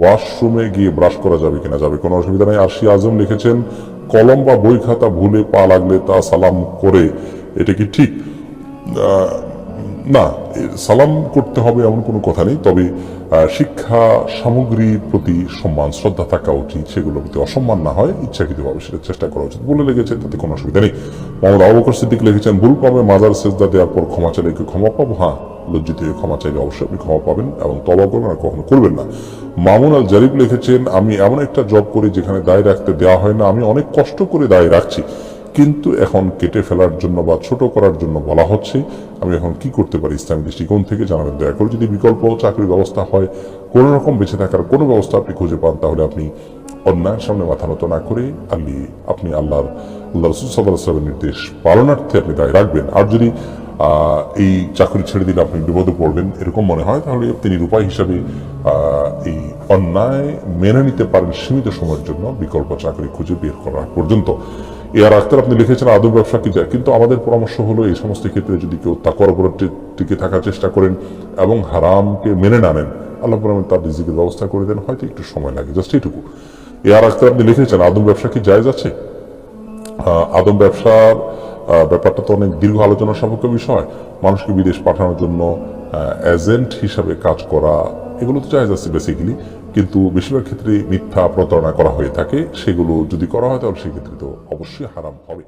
ওয়াশরুমে গিয়ে ব্রাশ করা যাবে কিনা যাবে, কোনো অসুবিধা নেই। আশি আজম লিখেছেন, কলম বা বই খাতা ভুলে পা লাগলে তা সালাম করে, এটা কি ঠিক? না সালাম করতে হবে এমন কোনো কথা নেই, তবে শিক্ষা সামগ্রীর প্রতি সম্মান, শ্রদ্ধা থাকা উচিত, সেগুলোর প্রতি অসম্মান না হয়, ইচ্ছাকৃতভাবে সেটা চেষ্টা করা উচিত বলে লেগেছে, তাতে কোনো অসুবিধা নেই। মোহাম্মদ আবু সিদ্দিক লিখেছেন, ভুল পাবে মাজার সেজদা দেওয়ার পর ক্ষমা চাইলে কি ক্ষমা পাবো? হ্যাঁ। লজ্জিত ক্ষমা চাইলে অবশ্যই আপনি ক্ষমা পাবেন এবং তবা করবেন আর কখনো করবেন না। মামুন আল জারিফ লিখেছেন, আমি এমন একটা জব করি যেখানে দায় রাখতে দেওয়া হয় না, আমি অনেক কষ্ট করে দায় রাখছি। কিন্তু এখন কেটে ফেলার জন্য বা ছোট করার জন্য বলা হচ্ছে, আমি এখন কি করতে পারি? ইসলামী দৃষ্টিকোণ থেকে জানাবেন, দয়া করে যদি বিকল্প চাকরির ব্যবস্থা হয়, কোনো রকম বেঁচে থাকার কোনো ব্যবস্থা আপনি খুঁজে পান, তাহলে আপনি অন্যায়ের সামনে মাথা নত না করে আল্লি, আপনি আল্লাহর, আল্লাহ রসুল সাল্লাহ নির্দেশ পালনার্থে আপনি দায় রাখবেন। আর যদি এই চাকরি ছেড়ে দিলে আপনি বিপদে পড়বেন এরকম মনে হয়। তাহলে তিনি নিরুপায় হিসাবে এই অন্যায় মেনে নিতে পারেন সীমিত সময়ের জন্য বিকল্প চাকরি খুঁজে বের করা পর্যন্ত। এ আর আক্তার আপনি লিখেছেন আদৌ ব্যবসা কি যায় কিন্তু আমাদের পরামর্শ হলো এই সমস্ত ক্ষেত্রে যদি কেউ তাকর উপর টিকে থাকার চেষ্টা করেন এবং হারামকে মেনে না নেন আল্লাহ তার রিজিকের ব্যবস্থা করে দেন হয়তো একটু সময় লাগে জাস্ট এইটুকু। এ আর আক্তার আপনি লিখেছেন আদম ব্যবসা কি আছে? আহ, আদম ব্যবসার ব্যাপারটা তো অনেক দীর্ঘ আলোচনা সাপেক্ষ বিষয়। মানুষকে বিদেশ পাঠানোর জন্য এজেন্ট হিসাবে কাজ করা, এগুলো তো চাই যাচ্ছে বেসিক্যালি কিন্তু বেশিরভাগ ক্ষেত্রে মিথ্যা প্রতারণা করা হয়ে থাকে। সেগুলো যদি করা হয়, তাহলে সেক্ষেত্রে তো অবশ্যই হারাম হবে।